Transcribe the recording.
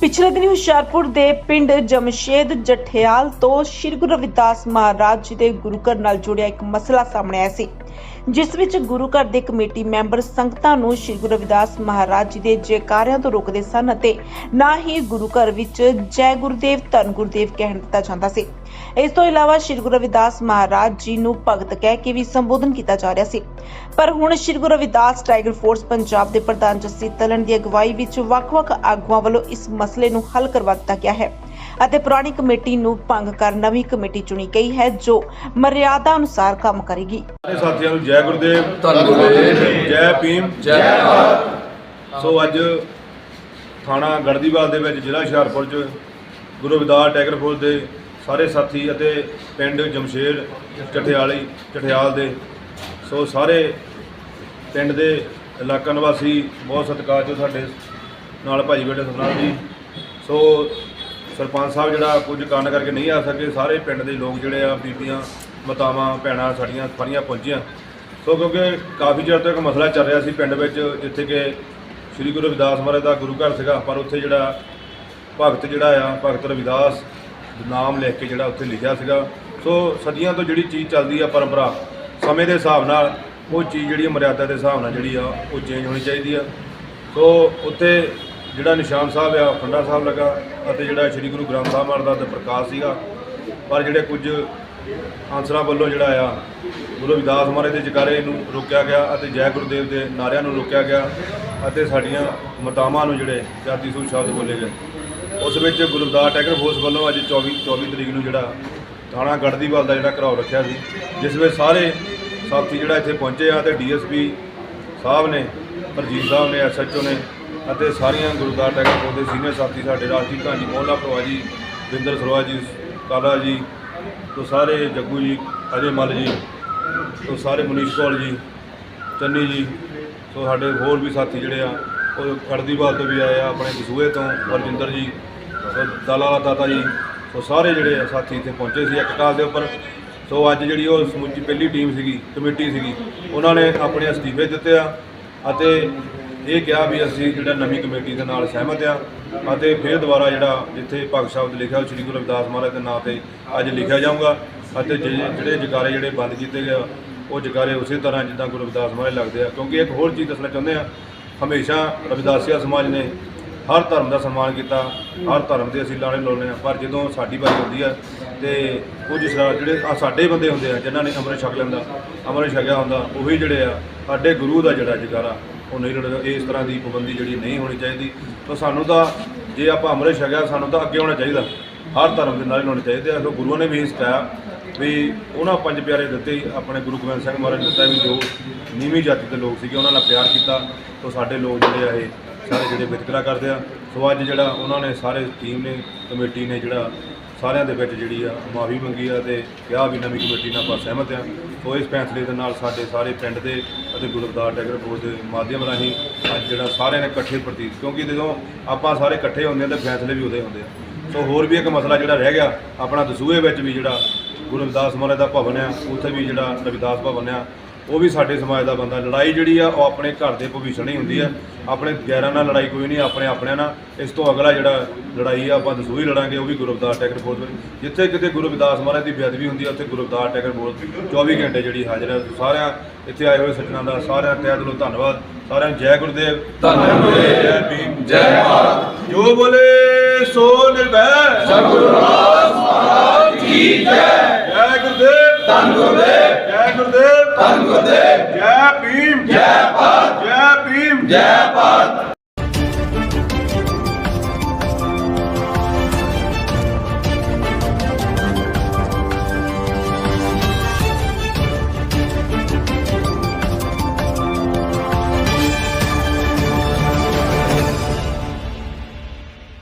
ਪਿਛਲੇ ਦਿਨੀ ਹੁਸ਼ਿਆਰਪੁਰ ਦੇ ਪਿੰਡ ਜਮਸ਼ੇਦ ਜਠਿਆਲ ਤੋਂ ਸ੍ਰੀ ਗੁਰੂ ਰਵਿਦਾਸ ਮਹਾਰਾਜ ਜੀ ਦੇ ਗੁਰੂ ਘਰ ਨਾਲ ਜੁੜਿਆ ਇੱਕ ਮਸਲਾ ਸਾਹਮਣੇ ਆਇਆ ਸੀ, ਜਿਸ ਵਿੱਚ ਗੁਰੂ ਘਰ ਦੇ ਕਮੇਟੀ ਮੈਂਬਰ ਸੰਗਤਾਂ ਨੂੰ ਸ੍ਰੀ ਗੁਰੂ ਰਵਿਦਾਸ ਮਹਾਰਾਜ ਜੀ ਦੇ ਜੈਕਾਰਿਆਂ ਤੋਂ ਰੋਕਦੇ ਸਨ ਅਤੇ ਨਾ ਹੀ ਗੁਰੂ ਘਰ ਵਿੱਚ ਜੈ ਗੁਰਦੇਵ, ਧੰਨ ਗੁਰਦੇਵ ਕਹਿਣ ਦਿੱਤਾ ਜਾਂਦਾ ਸੀ। ਇਸ ਤੋਂ ਇਲਾਵਾ ਸ੍ਰੀ ਗੁਰੂ ਰਵਿਦਾਸ ਮਹਾਰਾਜ ਜੀ ਨੂੰ ਭਗਤ ਕਹਿ ਕੇ ਵੀ ਸੰਬੋਧਨ ਕੀਤਾ ਜਾ ਰਿਹਾ ਸੀ। ਪਰ ਹੁਣ ਸ੍ਰੀ ਗੁਰੂ ਰਵਿਦਾਸ ਟਾਈਗਰ ਫੋਰਸ ਪੰਜਾਬ ਦੇ ਪ੍ਰਧਾਨ ਜਸੀ ਤਲਣ ਦੀ ਅਗਵਾਈ ਵਿੱਚ ਵੱਖ-ਵੱਖ ਆਗੂਆਂ ਵੱਲੋਂ ਇਸ ਮਸਲੇ ਨੂੰ ਹੱਲ ਕਰਵਾ ਦਿੱਤਾ ਗਿਆ ਹੈ ਅਤੇ ਪੁਰਾਣੀ ਕਮੇਟੀ ਨੂੰ ਭੰਗ ਕਰ ਨਵੀਂ ਕਮੇਟੀ ਚੁਣੀ ਗਈ ਹੈ ਜੋ ਮਰਿਆਦਾ ਅਨੁਸਾਰ ਕੰਮ ਕਰੇਗੀ। ਸਾਰੇ ਸਾਥੀਆਂ ਨੂੰ ਜੈ ਗੁਰਦੇਵ ਧੰਨ ਗੁਰਦੇਵ। ਜੈ ਭੀਮ। ਜੈ ਭਾਰਤ। ਸੋ ਅੱਜ ਥਾਣਾ ਗੜਦੀਵਾਲ ਦੇ ਵਿੱਚ ਜ਼ਿਲ੍ਹਾ ਹੁਸ਼ਿਆਰਪੁਰ 'ਚ ਗੁਰੂ ਰਵਿਦਾਸ ਟੈਗਰ ਫੋਰਸ ਦੇ ਸਾਰੇ ਸਾਥੀ ਅਤੇ ਪਿੰਡ ਜਮਸ਼ੇਰ ਚਠਿਆਲੀ ਚਠਿਆਲ ਦੇ ਸੋ ਸਾਰੇ ਪਿੰਡ ਦੇ ਇਲਾਕਾ ਨਿਵਾਸੀ ਬਹੁਤ ਸਤਿਕਾਰ ਜੋ ਸਾਡੇ ਨਾਲ ਭਾਈ ਬੇਟੇ ਸਤਨਾਮ ਜੀ। ਸੋ ਸਰਪੰਚ ਸਾਹਿਬ ਜਿਹੜਾ ਕੁਝ ਕਾਰਨ ਕਰਕੇ ਨਹੀਂ ਆ ਸਕੇ, ਸਾਰੇ ਪਿੰਡ ਦੇ ਲੋਕ ਜਿਹੜੇ ਆ, ਬੀਬੀਆਂ, ਮਾਤਾਵਾਂ, ਭੈਣਾਂ ਸਾਡੀਆਂ ਸਾਰੀਆਂ ਪਹੁੰਚੀਆਂ। ਸੋ ਕਿਉਂਕਿ ਕਾਫੀ ਚਿਰ ਤੋਂ ਇੱਕ ਮਸਲਾ ਚੱਲ ਰਿਹਾ ਸੀ ਪਿੰਡ ਵਿੱਚ, ਜਿੱਥੇ ਕਿ ਸ੍ਰੀ ਗੁਰੂ ਰਵਿਦਾਸ ਮਹਾਰਾਜ ਦਾ ਗੁਰੂ ਘਰ ਸੀਗਾ। ਪਰ ਉੱਥੇ ਜਿਹੜਾ ਭਗਤ ਜਿਹੜਾ ਆ, ਭਗਤ ਰਵਿਦਾਸ ਨਾਮ ਲਿਖ ਕੇ ਜਿਹੜਾ ਉੱਥੇ ਲਿਖਿਆ ਸੀਗਾ। ਸੋ ਸਦੀਆਂ ਤੋਂ ਜਿਹੜੀ ਚੀਜ਼ ਚੱਲਦੀ ਆ, ਪਰੰਪਰਾ, ਸਮੇਂ ਦੇ ਹਿਸਾਬ ਨਾਲ ਉਹ ਚੀਜ਼ ਜਿਹੜੀ ਮਰਿਆਦਾ ਦੇ ਹਿਸਾਬ ਨਾਲ ਜਿਹੜੀ ਆ ਉਹ ਚੇਂਜ ਹੋਣੀ ਚਾਹੀਦੀ ਆ। ਸੋ ਉੱਥੇ ਜਿਹੜਾ ਨਿਸ਼ਾਨ ਸਾਹਿਬ ਆ ਫੰਡਾ ਸਾਹਿਬ ਲੱਗਾ ਅਤੇ ਜਿਹੜਾ ਸ੍ਰੀ ਗੁਰੂ ਗ੍ਰੰਥ ਸਾਹਿਬ ਮਹਾਰਾਜ ਦਾ ਪ੍ਰਕਾਸ਼ ਸੀਗਾ, ਪਰ ਜਿਹੜੇ ਕੁਝ ਆਨਸਰਾਂ ਵੱਲੋਂ ਜਿਹੜਾ ਆ, ਗੁਰੂ ਵਿਦਾਸ ਮਹਾਰਾਜ ਦੇ ਜਕਾਰੇ ਨੂੰ ਰੋਕਿਆ ਗਿਆ ਅਤੇ ਜੈ ਗੁਰਦੇਵ ਦੇ ਨਾਰਿਆਂ ਨੂੰ ਰੋਕਿਆ ਗਿਆ ਅਤੇ ਸਾਡੀਆਂ ਮਤਾਵਾਂ ਨੂੰ ਜਿਹੜੇ ਜਾਤੀ ਸੂ ਸ਼ਬਦ ਬੋਲੇ ਗਏ। ਉਸ ਵਿੱਚ ਗੁਰਦਾਸ ਰਵਿਦਾਸ ਟੈਗਰ ਫੋਰਸ ਵੱਲੋਂ ਅੱਜ 24 24 ਤਰੀਕ ਨੂੰ ਜਿਹੜਾ ਥਾਣਾ ਗੜਦੀਵਾਲ ਦਾ ਜਿਹੜਾ ਘਰਾਓ ਰੱਖਿਆ ਸੀ, ਜਿਸ ਵਿੱਚ ਸਾਰੇ ਸਾਥੀ ਜਿਹੜਾ ਇੱਥੇ ਪਹੁੰਚੇ ਆ ਤੇ ਡੀਐਸਪੀ ਸਾਹਿਬ ਨੇ ਪ੍ਰਜੀਤ ਸਾਹਿਬ ਨੇ, ਐਸਐਚਓ ਨੇ ਅਤੇ ਸਾਰੀਆਂ ਗੁਰੂ ਰਵਿਦਾਸ ਟੈਗਰ ਦੇ ਸੀਨੀਅਰ ਸਾਥੀ ਸਾਡੇ ਰਾਸ਼ਟਰੀ ਧਾਨੀ ਮੋਹਲਾ ਭਰਵਾ ਜੀ ਵਿੰਦਰ ਸਰਵਾ ਜੀ, ਕਾਲਾ ਜੀ, ਤੋਂ ਸਾਰੇ ਜੱਗੂ ਜੀ, ਅਜੇ ਮੱਲ ਜੀ, ਤੋਂ ਸਾਰੇ ਮਨੀਸ਼ ਕੌਲ ਜੀ, ਚੰਨੀ ਜੀ ਸੋ ਸਾਡੇ ਹੋਰ ਵੀ ਸਾਥੀ ਜਿਹੜੇ ਆ, ਉਹ ਖੜਦੀਵਾਲ ਤੋਂ ਵੀ ਆਏ ਆ, ਆਪਣੇ ਦਸੂਹੇ ਤੋਂ ਵਰਜਿੰਦਰ ਜੀ ਦਾਲਾ ਦਾਲਾਲਾ ਦਾਤਾ ਜੀ ਸੋ ਸਾਰੇ ਜਿਹੜੇ ਆ ਸਾਥੀ ਇੱਥੇ ਪਹੁੰਚੇ ਸੀ। ਇੱਕ ਕਾਲ ਦੇ ਉੱਪਰ ਸੋ ਅੱਜ ਜਿਹੜੀ ਉਹ ਸਮੁੱਚੀ ਪਹਿਲੀ ਟੀਮ ਸੀਗੀ ਕਮੇਟੀ ਸੀਗੀ ਉਹਨਾਂ ਨੇ ਆਪਣੇ ਅਸਤੀਫੇ ਦਿੱਤੇ ਆ ਅਤੇ ਇਹ ਕਿਹਾ ਵੀ ਅਸੀਂ ਜਿਹੜਾ ਨਵੀਂ ਕਮੇਟੀ ਦੇ ਨਾਲ ਸਹਿਮਤ ਆ ਅਤੇ ਫਿਰ ਦੁਬਾਰਾ ਜਿਹੜਾ ਜਿੱਥੇ ਭਗਤ ਸ਼ਬਦ ਲਿਖਿਆ ਉਹ ਸ੍ਰੀ ਗੁਰੂ ਰਵਿਦਾਸ ਮਹਾਰਾਜ ਦੇ ਨਾਂ ਤੇ ਅੱਜ ਲਿਖਿਆ ਜਾਊਗਾ ਅਤੇ ਜੇ- ਜਿਹੜੇ ਜਕਾਰੇ ਜਿਹੜੇ ਬੰਦ ਕੀਤੇ ਗਏ ਆ, ਉਹ ਜਕਾਰੇ ਉਸੇ ਤਰ੍ਹਾਂ ਜਿੱਦਾਂ ਗੁਰੂ ਰਵਿਦਾਸ ਮਹਾਰਾਜ ਲੱਗਦੇ ਆ। ਕਿਉਂਕਿ ਇੱਕ ਹੋਰ ਚੀਜ਼ ਦੱਸਣਾ ਚਾਹੁੰਦੇ ਆ ਹਮੇਸ਼ਾ ਰਵਿਦਾਸੀਆ ਸਮਾਜ ਨੇ ਹਰ ਧਰਮ ਦਾ ਸਨਮਾਨ ਕੀਤਾ, ਹਰ ਧਰਮ ਦੇ ਅਸੀਂ ਲਾਣੇ ਲਾਉਂਦੇ ਆ ਪਰ ਜਦੋਂ ਸਾਡੀ ਵਾਰੀ ਹੁੰਦੀ ਆ ਤੇ ਕੁਝ ਸ਼ਰਾ- ਜਿਹੜੇ ਆ ਸਾਡੇ ਬੰਦੇ ਹੁੰਦੇ ਆ, ਜਿਨ੍ਹਾਂ ਨੇ ਅੰਮ੍ਰਿਤ ਛਕ ਲੈਂਦਾ, ਅੰਮ੍ਰਿਤ ਛਕਿਆ ਹੁੰਦਾ, ਉਹੀ ਜਿਹੜੇ ਆ, ਸਾਡੇ ਗੁਰੂ ਦਾ ਜਿਹੜਾ ਜਕਾਰਾ ਉਹ ਨਹੀਂ ਲੜਦਾ, ਇਸ ਤਰ੍ਹਾਂ ਦੀ ਪਾਬੰਦੀ ਜਿਹੜੀ ਨਹੀਂ ਹੋਣੀ ਚਾਹੀਦੀ। ਤਾਂ ਸਾਨੂੰ ਤਾਂ ਜੇ ਆਪਾਂ ਅੰਮ੍ਰਿਤ ਛਕਿਆ, ਸਾਨੂੰ ਤਾਂ ਅੱਗੇ ਹੋਣਾ ਚਾਹੀਦਾ। ਹਰ ਧਰਮ ਦੇ ਨਾਲ ਹੀ ਹੋਣੇ ਚਾਹੀਦੇ ਆ। ਸੋ ਗੁਰੂਆਂ ਨੇ ਵੀ ਇਹ ਸਿਖਾਇਆ ਵੀ ਉਹਨਾਂ ਪੰਜ ਪਿਆਰੇ ਦਿੱਤੇ ਹੀ ਆਪਣੇ ਗੁਰੂ ਗੋਬਿੰਦ ਸਿੰਘ ਮਹਾਰਾਜ ਨੇ ਦਿੱਤਾ ਵੀ ਜੋ ਨੀਵੀਂ ਜਾਤੀ ਦੇ ਲੋਕ ਸੀਗੇ, ਉਹਨਾਂ ਨਾਲ ਪਿਆਰ ਕੀਤਾ। ਤਾਂ ਸਾਡੇ ਲੋਕ ਜਿਹੜੇ ਆ ਇਹ ਸਾਰੇ ਜਿਹੜੇ ਵਿਤਕਰਾ ਕਰਦੇ ਆ। ਸੋ ਅੱਜ ਜਿਹੜਾ ਉਹਨਾਂ ਨੇ ਸਾਰੇ ਟੀਮ ਨੇ, ਕਮੇਟੀ ਨੇ ਜਿਹੜਾ ਸਾਰਿਆਂ ਦੇ ਵਿੱਚ ਜਿਹੜੀ ਆ ਮਾਫੀ ਮੰਗੀ ਆ ਤੇ ਕਿਹਾ ਵੀ ਨਵੀਂ ਕਮੇਟੀ ਨਾਲ ਆਪਾਂ ਸਹਿਮਤ ਆ। ਸੋ ਇਸ ਫੈਸਲੇ ਦੇ ਨਾਲ ਸਾਡੇ ਸਾਰੇ ਪਿੰਡ ਦੇ ਅਤੇ ਗੁਰਦਾਰ ਟੈਗਰ ਬੋਰਡ ਦੇ ਮਾਧਿਅਮ ਰਾਹੀਂ ਅੱਜ ਜਿਹੜਾ ਸਾਰਿਆਂ ਨੇ ਇਕੱਠੇ ਪ੍ਰਤੀ ਕਿਉਂਕਿ ਜਦੋਂ ਆਪਾਂ ਸਾਰੇ ਇਕੱਠੇ ਹੁੰਦੇ ਆ ਤਾਂ ਫੈਸਲੇ ਵੀ ਉਹਦੇ ਹੁੰਦੇ ਆ। ਸੋ ਹੋਰ ਵੀ ਇੱਕ ਮਸਲਾ ਜਿਹੜਾ ਰਹਿ ਗਿਆ, ਆਪਣਾ ਦਸੂਹੇ ਵਿੱਚ ਵੀ ਜਿਹੜਾ ਗੁਰੂ ਰਵਿਦਾਸ ਮਹਾਰਾਜ ਦਾ ਭਵਨ ਆ, ਉੱਥੇ ਵੀ ਜਿਹੜਾ ਰਵਿਦਾਸ ਭਵਨ ਆ ਉਹ ਵੀ ਸਾਡੇ ਸਮਾਜ ਦਾ ਬੰਦਾ। ਲੜਾਈ ਜਿਹੜੀ ਆ ਉਹ ਆਪਣੇ ਘਰ ਦੇ ਭਵਿੱਖ ਨਹੀਂ ਹੁੰਦੀ ਆ। ਆਪਣੇ ਗੈਰਾਂ ਨਾਲ ਲੜਾਈ ਕੋਈ ਨਹੀਂ ਆਪਣੇ ਆਪਣਿਆਂ ਨਾਲ। ਇਸ ਤੋਂ ਅਗਲਾ ਜਿਹੜਾ ਲੜਾਈ ਆ ਆਪਾਂ ਦਸੂਹੀ ਲੜਾਂਗੇ ਉਹ ਵੀ ਗੁਰੂ ਰਵਿਦਾਸ ਟੈਗਰ ਫੋਰਸ ਜਿੱਥੇ ਕਿਤੇ ਗੁਰੂ ਰਵਿਦਾਸ ਮਹਾਰਾਜ ਦੀ ਬੇਅਦਬੀ ਹੁੰਦੀ ਆ ਉੱਥੇ ਗੁਰੂ ਰਵਿਦਾਸ ਟੈਗਰ ਫੋਰਸ 24 ਘੰਟੇ ਜਿਹੜੀ ਹਾਜ਼ਰ ਹੈ ਸਾਰਿਆਂ ਇੱਥੇ ਆਏ ਹੋਏ ਸੱਜਣਾਂ ਦਾ ਸਾਰਿਆਂ ਤਹਿ ਦਿਲੋਂ ਧੰਨਵਾਦ। ਸਾਰਿਆਂ ਜੈ ਗੁਰਦੇਵ। ਧੰਨ ਗੁਰਦੇਵ ਜੈ ਭੀਮ। ਜੈ ਭਾਰਤ। ਜੋ ਬੋਲੇ ਸੋ ਨਿਰਭੈ। ਸਤਿਗੁਰੂ ਮਹਾਰਾਜ ਕੀ ਜੈ। ਜੈ ਗੁਰਦੇਵ। ਧੰਨ ਗੁਰਦੇਵ। ਜੈ ਗੁਰਦੇਵ। ਧੰਨ ਗੁਰਦੇਵ। ਜੈ ਭੀਮ। ਜੈ ਭਾਰਤ। ਜੈ ਭੀਮ। ਜੈ ਭਾਰਤ।